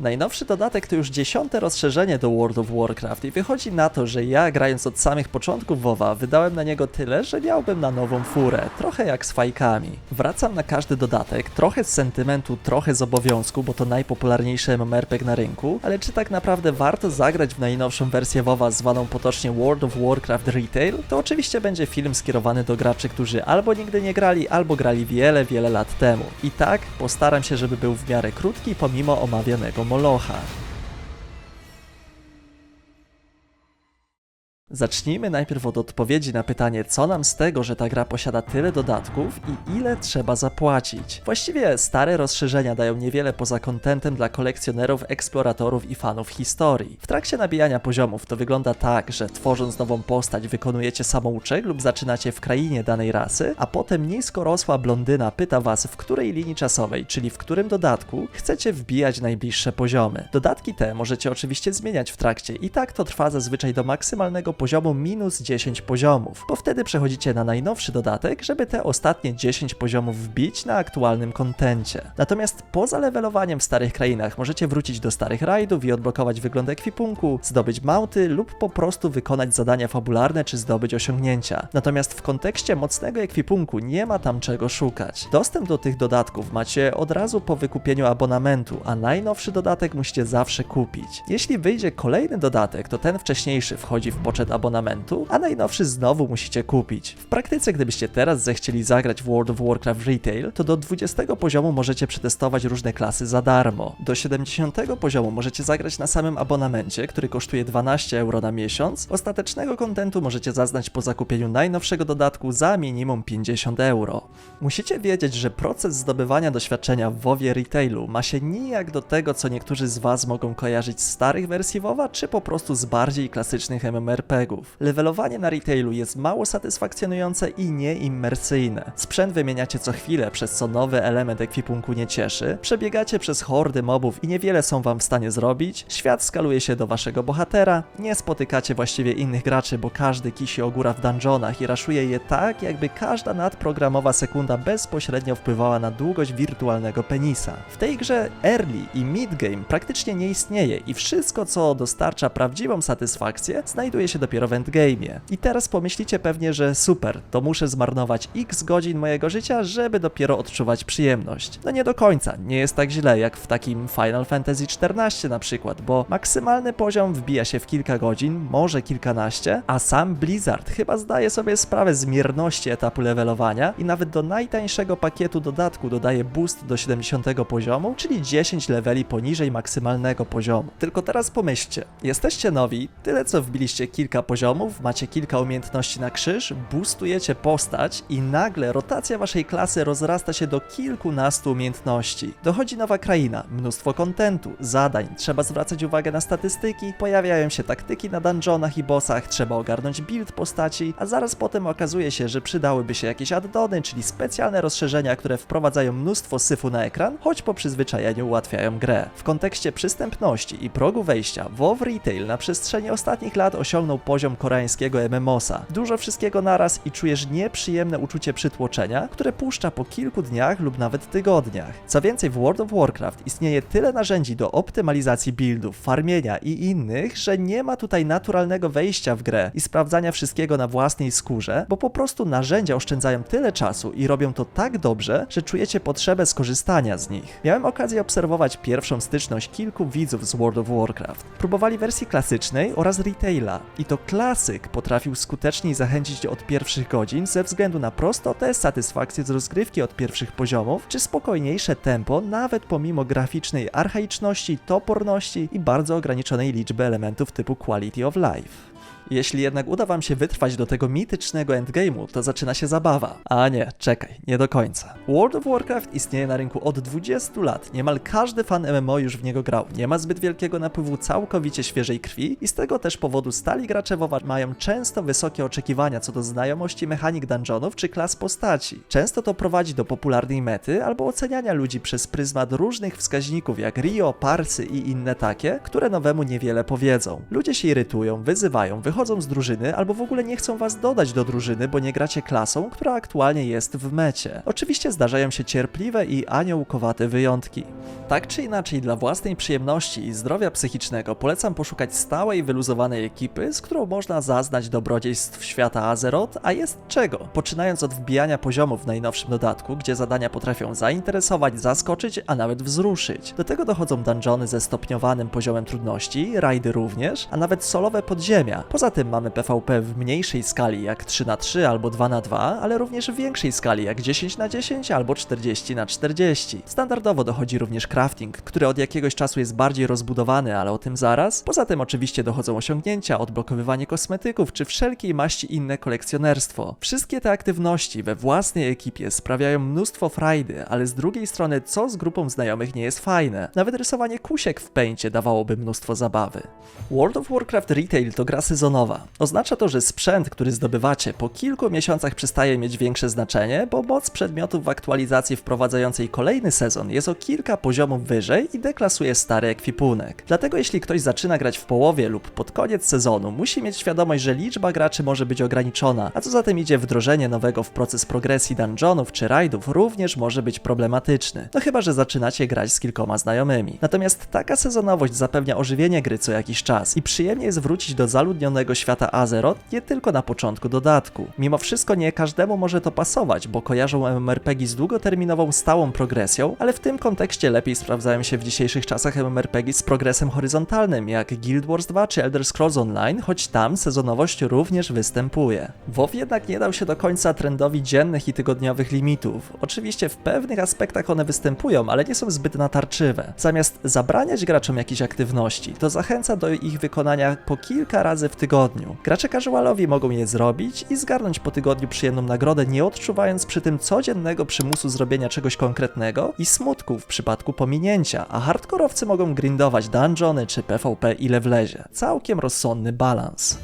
Najnowszy dodatek to już dziesiąte rozszerzenie do World of Warcraft i wychodzi na to, że ja grając od samych początków WoWa wydałem na niego tyle, że miałbym na nową furę, trochę jak z fajkami. Wracam na każdy dodatek, trochę z sentymentu, trochę z obowiązku, bo to najpopularniejszy MMORPG na rynku, ale czy tak naprawdę warto zagrać w najnowszą wersję WoWa zwaną potocznie World of Warcraft Retail? To oczywiście będzie film skierowany do graczy, którzy albo nigdy nie grali, albo grali wiele, wiele lat temu. I tak postaram się, żeby był w miarę krótki pomimo omawianego 怎么漏海 Zacznijmy najpierw od odpowiedzi na pytanie, co nam z tego, że ta gra posiada tyle dodatków i ile trzeba zapłacić. Właściwie stare rozszerzenia dają niewiele poza kontentem dla kolekcjonerów, eksploratorów i fanów historii. W trakcie nabijania poziomów to wygląda tak, że tworząc nową postać wykonujecie samouczek lub zaczynacie w krainie danej rasy, a potem niskorosła blondyna pyta was, w której linii czasowej, czyli w którym dodatku, chcecie wbijać najbliższe poziomy. Dodatki te możecie oczywiście zmieniać w trakcie i tak to trwa zazwyczaj do maksymalnego poziomu minus 10 poziomów, bo wtedy przechodzicie na najnowszy dodatek, żeby te ostatnie 10 poziomów wbić na aktualnym kontencie. Natomiast poza levelowaniem w starych krainach możecie wrócić do starych rajdów i odblokować wygląd ekwipunku, zdobyć mauty lub po prostu wykonać zadania fabularne czy zdobyć osiągnięcia. Natomiast w kontekście mocnego ekwipunku nie ma tam czego szukać. Dostęp do tych dodatków macie od razu po wykupieniu abonamentu, a najnowszy dodatek musicie zawsze kupić. Jeśli wyjdzie kolejny dodatek, to ten wcześniejszy wchodzi w poczet abonamentu, a najnowszy znowu musicie kupić. W praktyce, gdybyście teraz zechcieli zagrać w World of Warcraft Retail, to do 20 poziomu możecie przetestować różne klasy za darmo. Do 70 poziomu możecie zagrać na samym abonamencie, który kosztuje 12 euro na miesiąc. Ostatecznego kontentu możecie zaznać po zakupieniu najnowszego dodatku za minimum 50 euro. Musicie wiedzieć, że proces zdobywania doświadczenia w WoWie Retailu ma się nijak do tego, co niektórzy z Was mogą kojarzyć z starych wersji WoWa, czy po prostu z bardziej klasycznych MMORPGów. Levelowanie na retailu jest mało satysfakcjonujące i nieimmersyjne. Sprzęt wymieniacie co chwilę, przez co nowy element ekwipunku nie cieszy, przebiegacie przez hordy mobów i niewiele są wam w stanie zrobić, świat skaluje się do waszego bohatera, nie spotykacie właściwie innych graczy, bo każdy kisi ogóra w dungeonach i raszuje je tak, jakby każda nadprogramowa sekunda bezpośrednio wpływała na długość wirtualnego penisa. W tej grze early i mid game praktycznie nie istnieje i wszystko, co dostarcza prawdziwą satysfakcję, znajduje się dopiero w endgame'ie. I teraz pomyślicie pewnie, że super, to muszę zmarnować x godzin mojego życia, żeby dopiero odczuwać przyjemność. No nie do końca, nie jest tak źle jak w takim Final Fantasy XIV na przykład, bo maksymalny poziom wbija się w kilka godzin, może kilkanaście, a sam Blizzard chyba zdaje sobie sprawę z mierności etapu levelowania i nawet do najtańszego pakietu dodatku dodaje boost do 70 poziomu, czyli 10 leveli poniżej maksymalnego poziomu. Tylko teraz pomyślcie, jesteście nowi, tyle co wbiliście kilka poziomów, macie kilka umiejętności na krzyż, boostujecie postać i nagle rotacja waszej klasy rozrasta się do kilkunastu umiejętności. Dochodzi nowa kraina, mnóstwo kontentu, zadań, trzeba zwracać uwagę na statystyki, pojawiają się taktyki na dungeonach i bossach, trzeba ogarnąć build postaci, a zaraz potem okazuje się, że przydałyby się jakieś addony, czyli specjalne rozszerzenia, które wprowadzają mnóstwo syfu na ekran, choć po przyzwyczajeniu ułatwiają grę. W kontekście przystępności i progu wejścia, WoW Retail na przestrzeni ostatnich lat osiągnął poziom koreańskiego MMOsa. Dużo wszystkiego naraz i czujesz nieprzyjemne uczucie przytłoczenia, które puszcza po kilku dniach lub nawet tygodniach. Co więcej, w World of Warcraft istnieje tyle narzędzi do optymalizacji buildów, farmienia i innych, że nie ma tutaj naturalnego wejścia w grę i sprawdzania wszystkiego na własnej skórze, bo po prostu narzędzia oszczędzają tyle czasu i robią to tak dobrze, że czujecie potrzebę skorzystania z nich. Miałem okazję obserwować pierwszą styczność kilku widzów z World of Warcraft. Próbowali wersji klasycznej oraz retaila i to klasyk potrafił skuteczniej zachęcić od pierwszych godzin ze względu na prostotę, satysfakcję z rozgrywki od pierwszych poziomów, czy spokojniejsze tempo, nawet pomimo graficznej archaiczności, toporności i bardzo ograniczonej liczby elementów typu quality of life. Jeśli jednak uda wam się wytrwać do tego mitycznego endgame'u, to zaczyna się zabawa. A nie, czekaj, nie do końca. World of Warcraft istnieje na rynku od 20 lat. Niemal każdy fan MMO już w niego grał. Nie ma zbyt wielkiego napływu całkowicie świeżej krwi i z tego też powodu stali gracze WoWa mają często wysokie oczekiwania co do znajomości mechanik dungeonów czy klas postaci. Często to prowadzi do popularnej mety albo oceniania ludzi przez pryzmat różnych wskaźników jak Rio, Parsy i inne takie, które nowemu niewiele powiedzą. Ludzie się irytują, wyzywają, wychodzą wychodzą z drużyny albo w ogóle nie chcą was dodać do drużyny, bo nie gracie klasą, która aktualnie jest w mecie. Oczywiście zdarzają się cierpliwe i aniołkowate wyjątki. Tak czy inaczej, dla własnej przyjemności i zdrowia psychicznego polecam poszukać stałej, wyluzowanej ekipy, z którą można zaznać dobrodziejstw świata Azeroth, a jest czego. Poczynając od wbijania poziomów w najnowszym dodatku, gdzie zadania potrafią zainteresować, zaskoczyć, a nawet wzruszyć. Do tego dochodzą dungeony ze stopniowanym poziomem trudności, rajdy również, a nawet solowe podziemia. Poza tym mamy PvP w mniejszej skali jak 3x3 albo 2x2, ale również w większej skali jak 10x10 albo 40x40. Standardowo dochodzi również crafting, który od jakiegoś czasu jest bardziej rozbudowany, ale o tym zaraz. Poza tym oczywiście dochodzą osiągnięcia, odblokowywanie kosmetyków czy wszelkiej maści inne kolekcjonerstwo. Wszystkie te aktywności we własnej ekipie sprawiają mnóstwo frajdy, ale z drugiej strony co z grupą znajomych nie jest fajne. Nawet rysowanie kusiek w pęcie dawałoby mnóstwo zabawy. World of Warcraft Retail to gra sezonowa. Oznacza to, że sprzęt, który zdobywacie po kilku miesiącach przestaje mieć większe znaczenie, bo moc przedmiotów w aktualizacji wprowadzającej kolejny sezon jest o kilka poziomów wyżej i deklasuje stary ekwipunek. Dlatego jeśli ktoś zaczyna grać w połowie lub pod koniec sezonu, musi mieć świadomość, że liczba graczy może być ograniczona, a co za tym idzie wdrożenie nowego w proces progresji dungeonów czy rajdów również może być problematyczny. No chyba, że zaczynacie grać z kilkoma znajomymi. Natomiast taka sezonowość zapewnia ożywienie gry co jakiś czas i przyjemnie jest wrócić do zaludnionego świata Azeroth nie tylko na początku dodatku. Mimo wszystko nie każdemu może to pasować, bo kojarzą MMORPG z długoterminową stałą progresją, ale w tym kontekście lepiej sprawdzają się w dzisiejszych czasach MMORPG z progresem horyzontalnym, jak Guild Wars 2 czy Elder Scrolls Online, choć tam sezonowość również występuje. WoW jednak nie dał się do końca trendowi dziennych i tygodniowych limitów. Oczywiście w pewnych aspektach one występują, ale nie są zbyt natarczywe. Zamiast zabraniać graczom jakichś aktywności, to zachęca do ich wykonania po kilka razy w tygodniu. Gracze casualowi mogą je zrobić i zgarnąć po tygodniu przyjemną nagrodę, nie odczuwając przy tym codziennego przymusu zrobienia czegoś konkretnego i smutku w przypadku pominięcia, a hardkorowcy mogą grindować dungeony czy PvP ile wlezie. Całkiem rozsądny balans.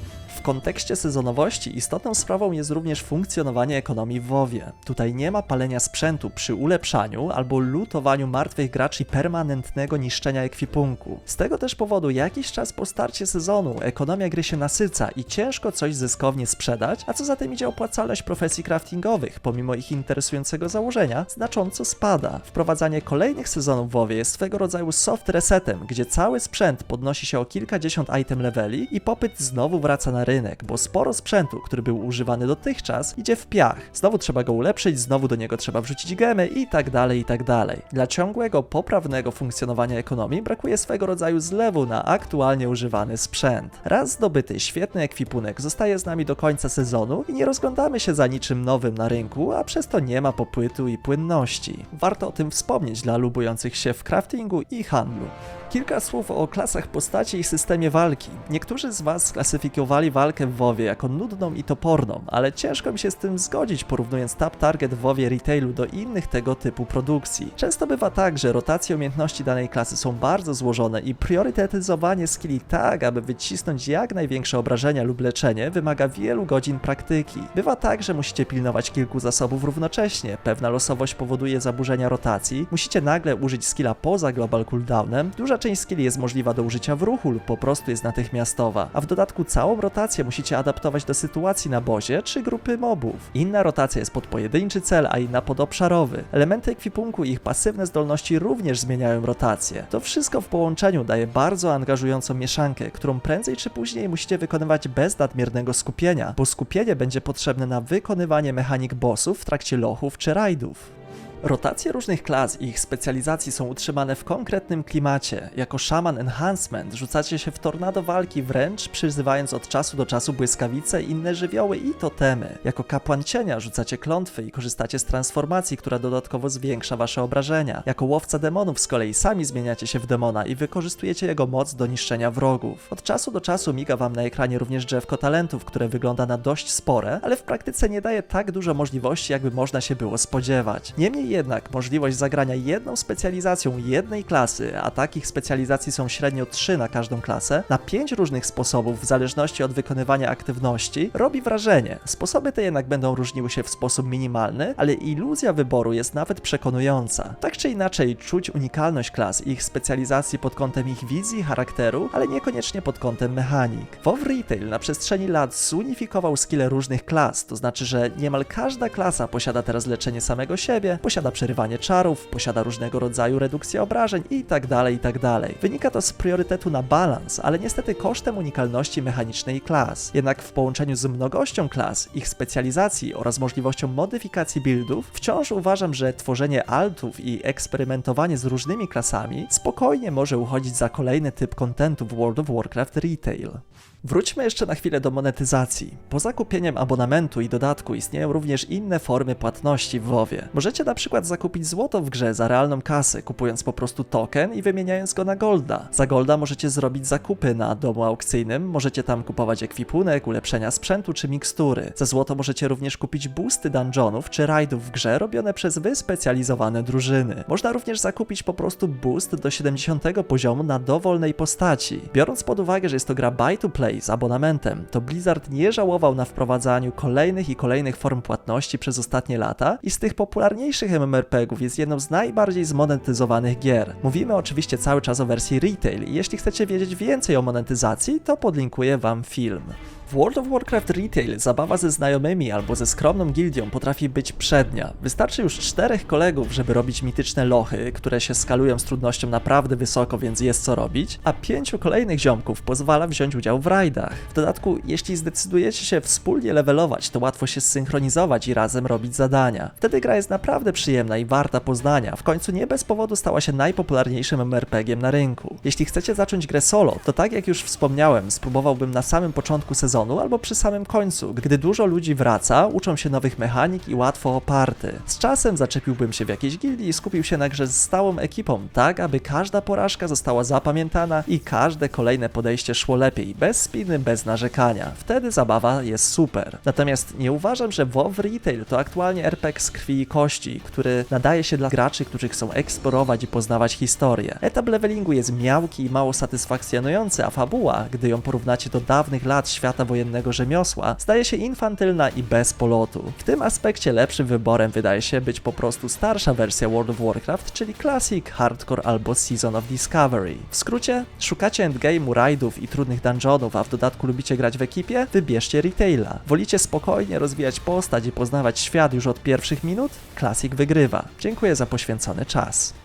Kontekście sezonowości istotną sprawą jest również funkcjonowanie ekonomii w WoWie. Tutaj nie ma palenia sprzętu przy ulepszaniu albo lutowaniu martwych graczy permanentnego niszczenia ekwipunku. Z tego też powodu jakiś czas po starcie sezonu ekonomia gry się nasyca i ciężko coś zyskownie sprzedać, a co za tym idzie opłacalność profesji craftingowych, pomimo ich interesującego założenia, znacząco spada. Wprowadzanie kolejnych sezonów w WoWie jest swego rodzaju soft resetem, gdzie cały sprzęt podnosi się o kilkadziesiąt item leveli i popyt znowu wraca na rynek, bo sporo sprzętu, który był używany dotychczas, idzie w piach. Znowu trzeba go ulepszyć, znowu do niego trzeba wrzucić gemy i tak dalej, i tak dalej. Dla ciągłego, poprawnego funkcjonowania ekonomii brakuje swego rodzaju zlewu na aktualnie używany sprzęt. Raz zdobyty, świetny ekwipunek zostaje z nami do końca sezonu i nie rozglądamy się za niczym nowym na rynku, a przez to nie ma popłytu i płynności. Warto o tym wspomnieć dla lubujących się w craftingu i handlu. Kilka słów o klasach postaci i systemie walki. Niektórzy z Was sklasyfikowali walkę w WoWie jako nudną i toporną, ale ciężko mi się z tym zgodzić, porównując tap target w WoWie retailu do innych tego typu produkcji. Często bywa tak, że rotacje umiejętności danej klasy są bardzo złożone i priorytetyzowanie skilli tak, aby wycisnąć jak największe obrażenia lub leczenie, wymaga wielu godzin praktyki. Bywa tak, że musicie pilnować kilku zasobów równocześnie, pewna losowość powoduje zaburzenia rotacji, musicie nagle użyć skilla poza global cooldownem, duża część skilli jest możliwa do użycia w ruchu lub po prostu jest natychmiastowa, a w dodatku całą rotację musicie adaptować do sytuacji na bozie czy grupy mobów. Inna rotacja jest pod pojedynczy cel, a inna pod obszarowy. Elementy ekwipunku i ich pasywne zdolności również zmieniają rotację. To wszystko w połączeniu daje bardzo angażującą mieszankę, którą prędzej czy później musicie wykonywać bez nadmiernego skupienia, bo skupienie będzie potrzebne na wykonywanie mechanik bossów w trakcie lochów czy rajdów. Rotacje różnych klas i ich specjalizacji są utrzymane w konkretnym klimacie. Jako Shaman Enhancement rzucacie się w tornado walki wręcz przyzywając od czasu do czasu błyskawice, inne żywioły i totemy. Jako kapłan cienia rzucacie klątwy i korzystacie z transformacji, która dodatkowo zwiększa wasze obrażenia. Jako łowca demonów z kolei sami zmieniacie się w demona i wykorzystujecie jego moc do niszczenia wrogów. Od czasu do czasu miga wam na ekranie również drzewko talentów, które wygląda na dość spore, ale w praktyce nie daje tak dużo możliwości, jakby można się było spodziewać. Niemniej jednak możliwość zagrania jedną specjalizacją jednej klasy, a takich specjalizacji są średnio 3 na każdą klasę, na 5 różnych sposobów w zależności od wykonywania aktywności, robi wrażenie. Sposoby te jednak będą różniły się w sposób minimalny, ale iluzja wyboru jest nawet przekonująca. Tak czy inaczej, czuć unikalność klas i ich specjalizacji pod kątem ich wizji, charakteru, ale niekoniecznie pod kątem mechanik. WoW Retail na przestrzeni lat zunifikował skille różnych klas, to znaczy, że niemal każda klasa posiada teraz leczenie samego siebie, posiada przerywanie czarów, posiada różnego rodzaju redukcję obrażeń itd., itd. Wynika to z priorytetu na balans, ale niestety kosztem unikalności mechanicznej klas. Jednak w połączeniu z mnogością klas, ich specjalizacji oraz możliwością modyfikacji buildów, wciąż uważam, że tworzenie altów i eksperymentowanie z różnymi klasami spokojnie może uchodzić za kolejny typ kontentu w World of Warcraft Retail. Wróćmy jeszcze na chwilę do monetyzacji. Poza kupieniem abonamentu i dodatku istnieją również inne formy płatności w WoWie. Możecie na przykład zakupić złoto w grze za realną kasę, kupując po prostu token i wymieniając go na golda. Za golda możecie zrobić zakupy na domu aukcyjnym, możecie tam kupować ekwipunek, ulepszenia sprzętu czy mikstury. Za złoto możecie również kupić boosty dungeonów czy rajdów w grze robione przez wyspecjalizowane drużyny. Można również zakupić po prostu boost do 70 poziomu na dowolnej postaci. Biorąc pod uwagę, że jest to gra buy to play z abonamentem, to Blizzard nie żałował na wprowadzaniu kolejnych i kolejnych form płatności przez ostatnie lata i z tych popularniejszych MMORPGów jest jedną z najbardziej zmonetyzowanych gier. Mówimy oczywiście cały czas o wersji retail i jeśli chcecie wiedzieć więcej o monetyzacji, to podlinkuję wam film. W World of Warcraft Retail zabawa ze znajomymi albo ze skromną gildią potrafi być przednia. Wystarczy już czterech kolegów, żeby robić mityczne lochy, które się skalują z trudnością naprawdę wysoko, więc jest co robić, a pięciu kolejnych ziomków pozwala wziąć udział w rajdach. W dodatku, jeśli zdecydujecie się wspólnie levelować, to łatwo się zsynchronizować i razem robić zadania. Wtedy gra jest naprawdę przyjemna i warta poznania. W końcu nie bez powodu stała się najpopularniejszym MMORPG-iem na rynku. Jeśli chcecie zacząć grę solo, to tak jak już wspomniałem, spróbowałbym na samym początku sezonu albo przy samym końcu, gdy dużo ludzi wraca, uczą się nowych mechanik i łatwo oparty. Z czasem zaczepiłbym się w jakiejś gildii i skupił się na grze z stałą ekipą, tak aby każda porażka została zapamiętana i każde kolejne podejście szło lepiej, bez spiny, bez narzekania. Wtedy zabawa jest super. Natomiast nie uważam, że WoW Retail to aktualnie RPG z krwi i kości, który nadaje się dla graczy, którzy chcą eksplorować i poznawać historię. Etap levelingu jest miałki i mało satysfakcjonujący, a fabuła, gdy ją porównacie do dawnych lat świata wojennego rzemiosła, zdaje się infantylna i bez polotu. W tym aspekcie lepszym wyborem wydaje się być po prostu starsza wersja World of Warcraft, czyli Classic, Hardcore albo Season of Discovery. W skrócie, szukacie endgame'u, raidów i trudnych dungeonów, a w dodatku lubicie grać w ekipie? Wybierzcie Retaila. Wolicie spokojnie rozwijać postać i poznawać świat już od pierwszych minut? Classic wygrywa. Dziękuję za poświęcony czas.